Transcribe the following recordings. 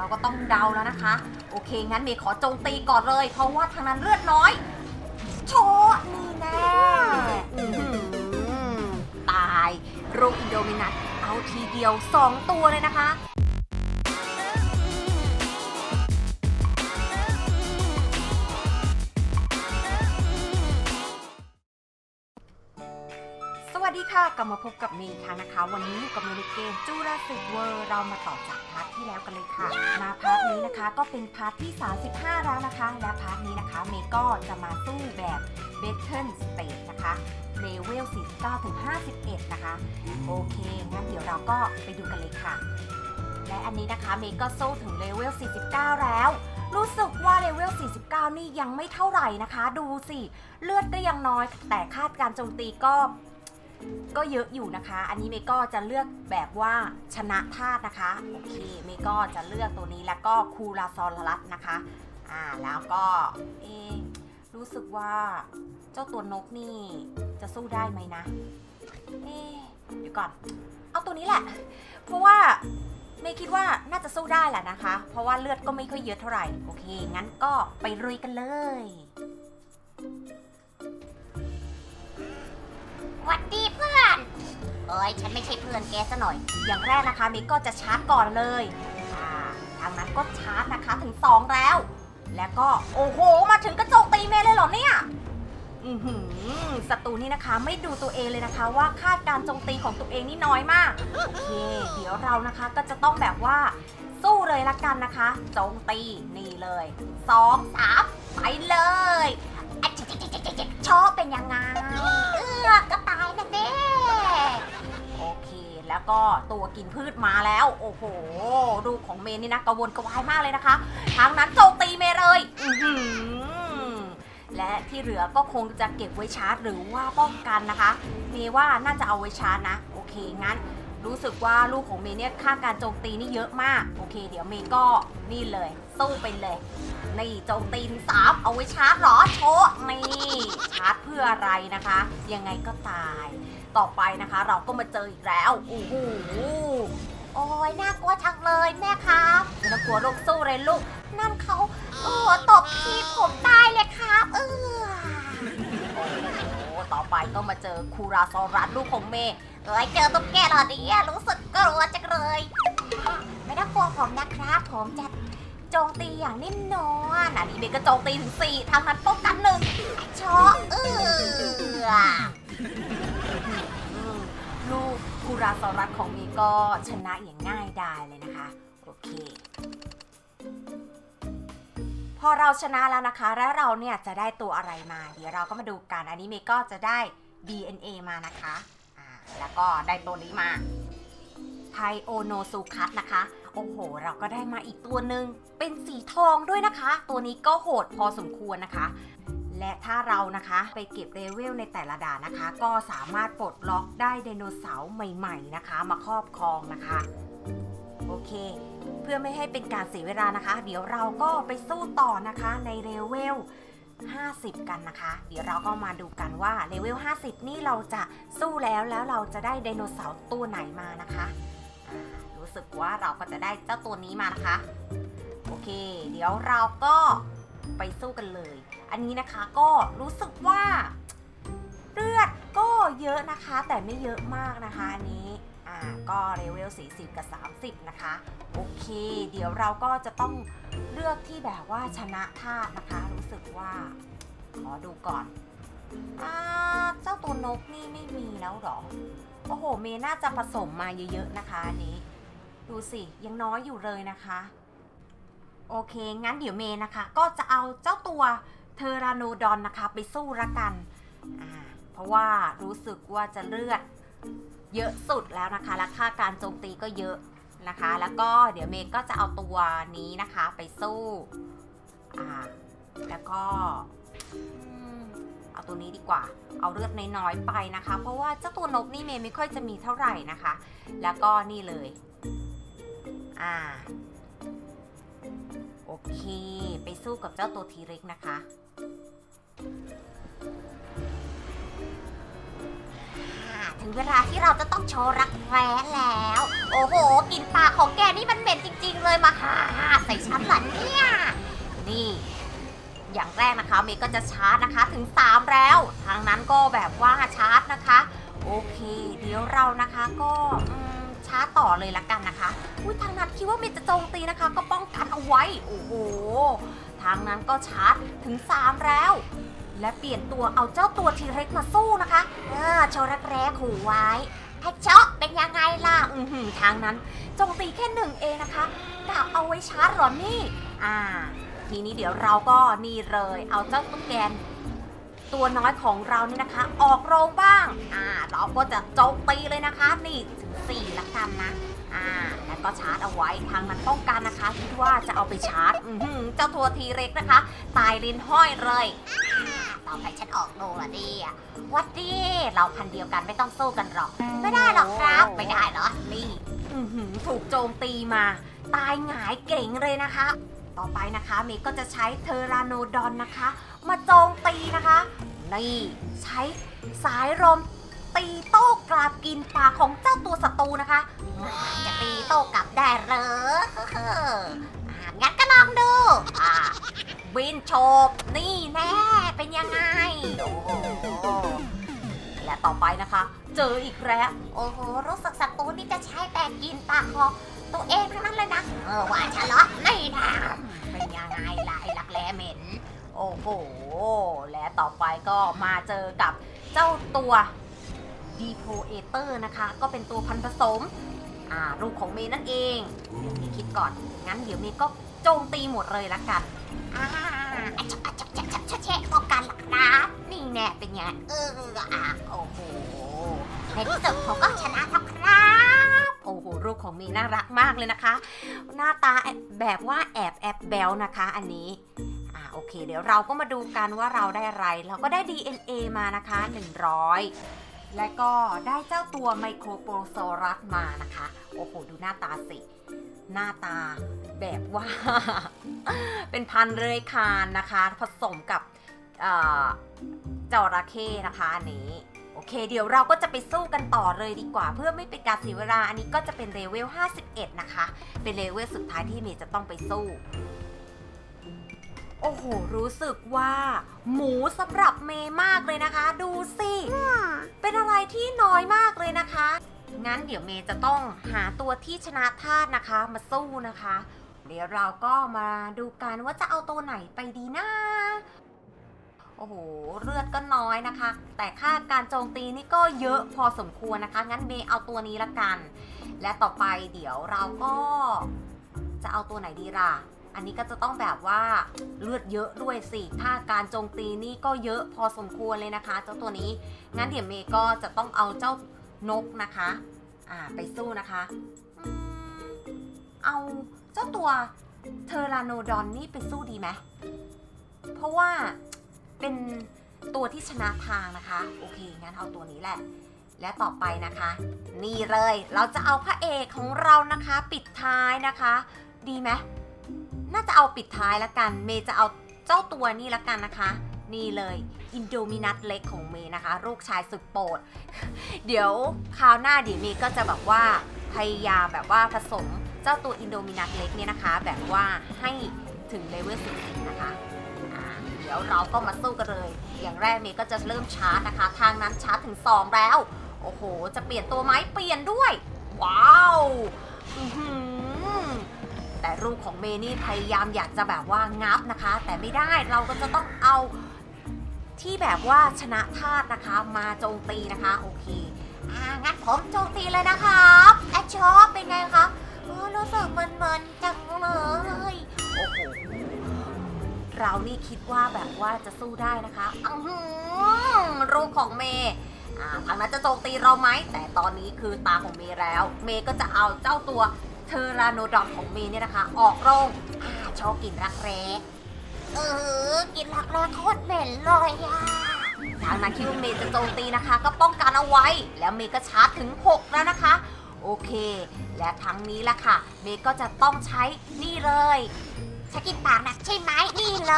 เราก็ต้องเดาแล้วนะคะ โอเค งั้นเมย์ขอโจมตีก่อนเลย เพราะว่าทางนั้นเลือดน้อย โชดนี่แน่อื้อหือตายรูปอินโดมินัสเอาทีเดียว 2 ตัวเลยนะคะ วัสดีค่ะ กลับมาพบกับเมย์อีกครั้งนะคะ วันนี้อยู่กับเมย์ในเกมจูราสสิกเวิร์เรามาต่อจากพาร์ทที่แล้วกันเลยค่ะ มาพาร์ทนี้นะคะก็เป็นพาร์ทที่ 35 แล้วนะคะ และพาร์ทนี้นะคะเมย์ก็จะมาสู้แบบเบทเทิลสเตทนะคะเลเวล 49 ถึง 51 นะคะ โอเค งั้นเดี๋ยวเราก็ไปดูกันเลยค่ะ และอันนี้นะคะเมย์ก็สู้ถึงเลเวล 49 แล้ว รู้สึกว่าเลเวล 49 นี่ยังไม่เท่าไหร่นะคะ ดูสิ เลือดก็ยังน้อย แต่คาดการโจมตีก็ ก็เยอะอยู่นะคะ อันนี้เมก็จะเลือกแบบว่าชนะธาตุนะคะ โอเค เมก็จะเลือกตัวนี้แล้วก็คูราซอลลัสนะคะ อ่า แล้วก็เอรู้สึกว่าเจ้าตัวนกนี่จะสู้ได้ไหมนะ เอเดี๋ยวก่อน เอาตัวนี้แหละ เพราะว่าเมย์คิดว่าน่าจะสู้ได้แหละนะคะ เพราะว่าเลือดก็ไม่ค่อยเยอะเท่าไหร่ โอเค งั้นก็ไปรุยกันเลยวัดดี เพื่อนเอ้ยฉันไม่ใช่เพื่อนแกซะหน่อย อย่างแรกนะคะมย์ก็จะชาร์จก่อนเลยอ่าทางนั้นก็ชาร์จนะคะถึง 2 แล้ว แล้วก็โอ้โห มาถึงกระโจกตีเมเลยเหรอเนี่ยอือหือศัตรูนี่นะคะไม่ดูตัวเองเลยนะคะว่าคาดการโจมตีของตัวเองนี่น้อยมากโอเคเดี๋ยวเรานะคะก็จะต้องแบบว่าสู้เลยละกันนะคะโจมตีนี่เลยสองสามไปเลยอจิจิจิจิจิชอบเป็นยังไงเออก็ตายนะเด้ แล้วก็ตัวกินพืชมาแล้ว โอ้โหรูของเมย์นี่นะกระวนกระวายมากเลยนะคะ ทางนั้นโจมตีเมเลยและที่เหลือก็คงจะเก็บไว้ชาร์จหรือว่าป้องกันนะคะ เมยว่าน่าจะเอาไว้ชาร์จนะ โอเคงั้นรู้สึกว่าลูกของเมเนี่ยค่าการโจมตีนี่เยอะมาก โอเค เดี๋ยวเมก็นี่เลยสู้ไปเลย นี่โจมตีถึงสามเอาไว้ชาร์จเหรอโชว์นี่ชาร์จเพื่ออะไรนะคะ ยังไงก็ตาย ต่อไปนะคะ เราก็มาเจออีกแล้วโอ้โหโอ้ยน่ากลัวจังเลยแม่ครับไม่ต้องกลัวลูกสู้เลยลูกนั่นเขาเออตบทีผมตายเลยครับเออโอ้ต่อไปก็มาเจอคูราซอรัสลูกของเมย์เอ้ยเจอตุ๊กแกเหรอเนี่ยรู้สึกกลัวจังเลย ไม่ต้องกลัวผมนะครับ ผมจะโจมตีอย่างนิ่มนวลอันนี้เมย์ก็โจมตีถึง4ทางนั้นป้องกันหนึ่งชอเออ ลูกคูราซอรัสของเมย์ก็ชนะอย่างง่ายดายเลยนะคะ โอเค พอเราชนะแล้วนะคะ แล้วเราเนี่ยจะได้ตัวอะไรมา เดี๋ยวเราก็มาดูกันอันนี้เมก็จะได้ DNA มานะคะอ่าแล้วก็ได้ตัวนี้มาไทโอโนซูคัสนะคะ โอ้โห เราก็ได้มาอีกตัวหนึ่งเป็นสีทองด้วยนะคะ ตัวนี้ก็โหดพอสมควรนะคะ และถ้าเรานะคะไปเก็บเลเวลในแต่ละด่านนะคะ ก็สามารถปลดล็อกได้ไดโนเสาร์ใหม่ๆนะคะ มาครอบครองนะคะ โอเค เพื่อไม่ให้เป็นการเสียเวลานะคะ เดี๋ยวเราก็ไปสู้ต่อนะคะในเลเวล50 กันนะคะ เดี๋ยวเราก็มาดูกันว่าเลเวล 50 นี่เราจะสู้แล้วแล้วเราจะได้ไดโนเสาร์ตัวไหนมานะคะรู้สึกว่าเราก็จะได้เจ้าตัวนี้มานะคะ โอเค เดี๋ยวเราก็ไปสู้กันเลย อันนี้นะคะก็รู้สึกว่าเลือดก็เยอะนะคะ แต่ไม่เยอะมากนะคะอันนี้อ่าก็เลเวล40 กับ 30 นะคะ โอเค เดี๋ยวเราก็จะต้องเลือกที่แบบว่าชนะธาตุนะคะ รู้สึกว่าขอดูก่อนอ่าเจ้าตัวนกนี่ไม่มีแล้วหรอ โอ้โห เมย์น่าจะผสมมาเยอะๆนะคะอันนี้ ดูสิยังน้อยอยู่เลยนะคะ โอเค งั้นเดี๋ยวเมย์นะคะ ก็จะเอาเจ้าตัว เทอราโนดอนนะคะ ไปสู้ละกัน เพราะว่ารู้สึกว่าจะเลือดเยอะสุดแล้วนะคะ และค่าการโจมตีก็เยอะนะคะ แล้วก็เดี๋ยวเมย์ก็จะเอาตัวนี้นะคะไปสู้อ่าแล้วก็เอาตัวนี้ดีกว่า เอาเลือดน้อยๆไปนะคะ เพราะว่าเจ้าตัวนกนี่เมย์ไม่ค่อยจะมีเท่าไหร่นะคะ แล้วก็นี่เลย อ่า โอเค ไปสู้กับเจ้าตัวทีเร็กนะคะ อ่าถึงเวลาที่เราจะต้องโชว์รักแร้แล้ว โอ้โหกลินปากของแกนี่มันเหม็นจริง ๆ เลยมาฮ่าฮ่าใส่ฉันเหรอเนี่ยนี่ อย่างแรกนะคะเมย์ก็จะชาร์จนะคะ ถึง 3 แล้ว ทางนั้นก็แบบว่าชาร์จนะคะ โอเค เดี๋ยวเรานะคะก็อืมชาร์จต่อเลยละกันนะคะ อุ้ยทางนั้นคิดว่าเมย์จะโจมตีนะคะ ก็ป้องกันเอาไว้ โอ้โห ทางนั้นก็ชาร์จถึง 3 แล้ว และเปลี่ยนตัวเอาเจ้าตัวทีเร็กมาสู้นะคะ เออโชว์รักแร้ขู่ไว้ให้เจาะเป็นยังไงล่ะ อือหือทางนั้นโจมตีแค่หนึ่งเองนะคะกะเอาไว้ชาร์จหรอนี่ อ่า ทีนี้เดี๋ยวเราก็นี่เลย เอาเจ้าตุ๊กแกนตัวน้อยของเรานี่นะคะ ออกโรงบ้าง อ่า เราก็จะโจมตีเลยนะคะ นี่ถึงสี่ละกันนะ อ่า แล้วก็ชาร์จเอาไว้ทางนั้นป้องกันนะคะ คิดว่าจะเอาไปชาร์จ อือหือเจ้าตัวทีเร็กนะคะ ตายลิ้นห้อยเลย ต่อไปฉันออกโดละดิอะวัดดีเราพันเดียวกันไม่ต้องสู้กันหรอก ไม่ได้หรอกครับ ไม่ได้เหรอ นี่อื้อหือถูกโจมตีมา ตายหงายเก่งเลยนะคะ ต่อไปนะคะเมย์ก็จะใช้เทอราโนดอนนะคะ มาโจมตีนะคะ นี่ใช้สายลมตีโต้กราบกินปากของเจ้าตัวศัตรูนะคะ จะตีโต้กลับได้เหรออ่างั้นก็ลองดูอ่า วินโชบนี่แน่เป็นยังไงโอ้โหและต่อไปนะคะ เจออีกแล้ว โอ้โหรู้สึกศัตรูนี่จะใช้แต่กินปากของตัวเองทั้งนั้นเลยนะเออว่าฉันเหรอไม่นะเป็นยังไงล่ะไอ้ลักแร้เหม็น โอ้โหและต่อไปก็มาเจอกับเจ้าตัวดีโพเอเตอร์นะคะ ก็เป็นตัวพันผสมอ่าลูกของเมย์นั่นเองเดี๋ยวเมย์คิดก่อนงั้นเดี๋ยวเมย์ก็โจมตีหมดเลยละกัน อ่าอะชักอะชักชักชักชักแชะป้องกันล่ะครับนี่แน่เป็นไงเอออะโอ้โหในที่สุดผมก็ชนะแล้วครับ โอ้โหรูปของมย์น่ารักมากเลยนะคะ หน้าตาแบบว่าแอบแอบแบลนะคะ อันนี้อ่าโอเค เดี๋ยวเราก็มาดูกันว่าเราได้อะไร เราก็ได้ DNA มานะคะ 100 และก็ได้เจ้าตัวไมโครโปรโซรัสมานะคะ โอ้โห ดูหน้าตาสิ หน้าตาแบบว่า เป็นพันธุ์เลื้อยคลานนะคะ ผสมกับเอ่อจระเข้นะคะอันนี้โอเค เดี๋ยวเราก็จะไปสู้กันต่อเลยดีกว่า เพื่อไม่เป็นการเสียเวลาอันนี้ก็จะเป็นเลเวล 51 นะคะ เป็นเลเวลสุดท้ายที่เมย์จะต้องไปสู้ โอ้โห รู้สึกว่า หมูสำหรับเมย์มากเลยนะคะ ดูสิ เป็นอะไรที่น้อยมากเลยนะคะ งั้นเดี๋ยวเมย์จะต้องหาตัวที่ชนะธาตุนะคะ มาสู้นะคะ เดี๋ยวเราก็มาดูกันว่าจะเอาตัวไหนไปดีนะ โอ้โห เลือดก็น้อยนะคะ แต่ค่าการโจมตีนี่ก็เยอะพอสมควรนะคะ งั้นเมย์เอาตัวนี้ละกัน และต่อไปเดี๋ยวเราก็จะเอาตัวไหนดีล่ะ อันนี้ก็จะต้องแบบว่าเลือดเยอะด้วยสิค่าการโจมตีนี่ก็เยอะพอสมควรเลยนะคะ เจ้าตัวนี้ งั้นเดี๋ยวเมย์ก็จะต้องเอาเจ้า นกนะคะ อ่า ไปสู้นะคะอืมเอาเจ้าตัวเทอราโนดอนนี่ไปสู้ดีไหม เพราะว่าเป็นตัวที่ชนะทางนะคะ โอเค งั้นเอาตัวนี้แหละ และต่อไปนะคะ นี่เลย เราจะเอาพระเอกของเรานะคะ ปิดท้ายนะคะ ดีไหม น่าจะเอาปิดท้ายละกัน เมย์จะเอาเจ้าตัวนี้ละกันนะคะ นี่เลยอินโดมินัตเล็กของเมย์นะคะ ลูกชายสุดโปรด เดี๋ยวคราวหน้าเดี๋ยวเมย์ก็จะแบบว่าพยายามแบบว่าผสมเจ้าตัวอินโดมินัตเล็กเนี่ยนะคะ แบบว่าให้ถึงเลเวลสิบนะคะเดี๋ยวเราก็มาสู้กันเลย อย่างแรกเมย์ก็จะเริ่มชาร์จนะคะ ทางนั้นชาร์จถึง 2 แล้ว โอ้โห จะเปลี่ยนตัวไหมเปลี่ยนด้วย ว้าวแต่รูปของเมย์นี่พยายามอยากจะแบบว่างับนะคะ แต่ไม่ได้เราก็จะต้องเอา ที่แบบว่าชนะธาตุนะคะ มาโจมตีนะคะโอเคอ่างั้นผมโจมตีเลยนะครับแอชชอปเป็นไงครับเออรู้สึกมึนๆจังเลยโอ้โหเรานี่คิดว่าแบบว่าจะสู้ได้นะคะอื้อรูปของเมย์อ่าทางนั้นจะโจมตีเราไหม แต่ตอนนี้คือตาของเมย์แล้ว เมย์ก็จะเอาเจ้าตัวเทอราโนดอนของเมย์เนี่ยนะคะ ออกโรงอาโชว์กลินรักแร้ เออ กินรักแร้โคตรเหม็นเลยอะทางนั้นคิดว่าเมย์จะโจมตีนะคะ ก็ป้องกันเอาไว้ แล้วเมย์ก็ชาร์จถึง 6 แล้วนะคะ โอเค และครั้งนี้ละค่ะ เมย์ก็จะต้องใช้นี่เลยฉันกินปากนักใช่ไหมนี่เล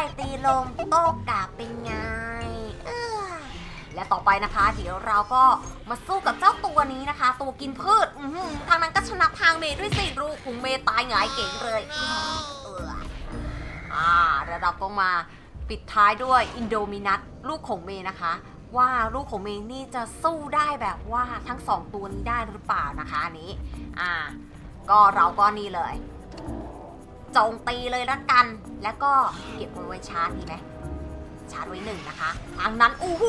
ย ตีลงโต้กลับเป็นไงเออและต่อไปนะคะ เดี๋ยวเราก็มาสู้กับเจ้าตัวนี้นะคะ ตัวกินพืชอื้อหือทางนั้นก็ชนะทางเมย์ด้วยสิลูกของเมย์ตายหงายเก่งเลย อ่าแล้วเราก็มาปิดท้ายด้วยอินโดมินัสลูกของเมย์นะคะ ว่าลูกของเมย์นี่จะสู้ได้แบบว่าทั้งสองตัวนี้ได้หรือเปล่านะคะอันนี้อ่าก็เราก็นี่เลยจมตีเลยละกัน แล้วก็เก็บไว้ไว้ชาร์จดีไหมชาร์จไว้หนึ่งนะคะ ทางนั้นโอ้โห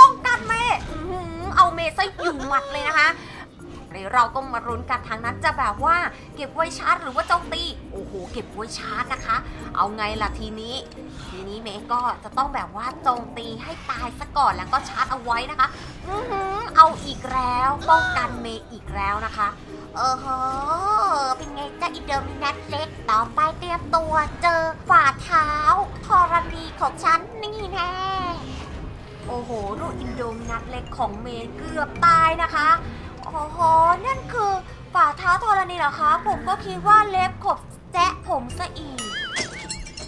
ป้องกันเมย์อื้อหือเอาเมย์ซะอยู่หมัดเลยนะคะ เราก็มารุ้นกันทางนั้นจะแบบว่าเก็บไว้ชาร์จหรือว่าโจมตีโอ้โหเก็บไว้ชาร์จนะคะ เอาไงล่ะทีนี้ ทีนี้เมย์ก็จะต้องแบบว่าโจมตีให้ตายซะก่อนแล้วก็ชาร์จเอาไว้นะคะอือหือเอาอีกแล้วป้องกันเมย์อีกแล้วนะคะเออโหเป็นไงจ้าอินโดมินัสเล็กต่อไปเตรียมตัวเจอฝ่าเท้าธรณีของฉันนี่แน่โอ้โหลูกอินโดมินัสเล็กของเมย์เกือบตายนะคะ โอ้โห นั่นคือฝ่าเท้าธรณีเหรอคะ ผมก็คิดว่าเล็บขบแจ๊ะผมซะอีก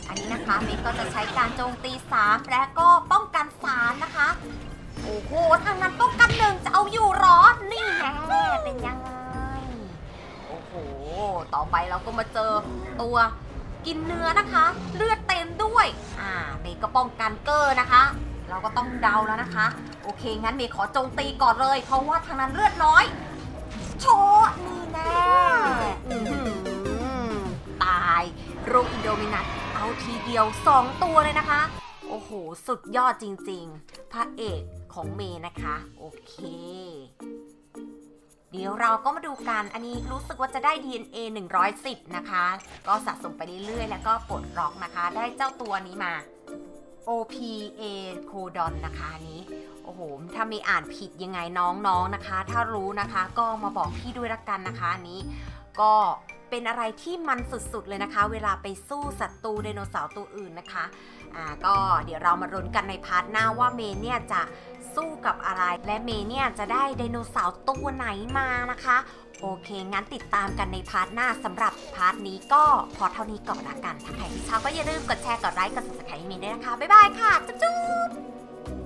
อันนี้นะคะเมย์ก็จะใช้การโจมตี 3 และก็ป้องกัน3นะคะ โอ้โหทางนั้นป้องกันหนึ่งจะเอาอยู่หรอนี่แน่เป็นยังไง โอ้โห ต่อไปเราก็มาเจอตัวกินเนื้อนะคะ เลือดเต็มด้วย อ่าเมย์ก็ป้องกันเกอร์นะคะ เราก็ต้องเดาแล้วนะคะ โอเค งั้นเมย์ขอโจมตีก่อนเลย เพราะว่าทางนั้นเลือดน้อย โชว์นี่แน่อื้อหือตายโรูปอินโดมินัสเอาทีเดียว 2 ตัวเลยนะคะ โอ้โห สุดยอดจริงๆ พระเอกของเมย์นะคะ โอเค เดี๋ยวเราก็มาดูกัน อันนี้รู้สึกว่าจะได้ DNA 110 นะคะ ก็สะสมไปเรื่อยๆ แล้วก็ปลดล็อกนะคะ ได้เจ้าตัวนี้มา OPA โคดอนนะคะอันนี้ โอ้โห ถ้ามีอ่านผิดยังไงน้องๆนะคะ ถ้ารู้นะคะก็มาบอกพี่ด้วยละกันนะคะอันนี้ก็เป็นอะไรที่มันสุดๆเลยนะคะ เวลาไปสู้ศัตรูไดโนเสาร์ตัวอื่นนะคะอ่าก็เดี๋ยวเรามารุนกันในพาร์ทหน้าว่าเมย์เนี่ยจะสู้กับอะไร และเมย์เนี่ยจะได้ไดโนเสาร์ตัวไหนมานะคะ โอเค งั้นติดตามกันในพาร์ทหน้าสำหรับพาร์ทนี้ก็พอเท่านี้ก่อนละกัน ถ้าใครที่ชอบก็อย่าลืมกดแชร์ กดไลค์ กด subscribe ให้มีด้วยนะคะ บ๊ายบายค่ะ จุ๊บ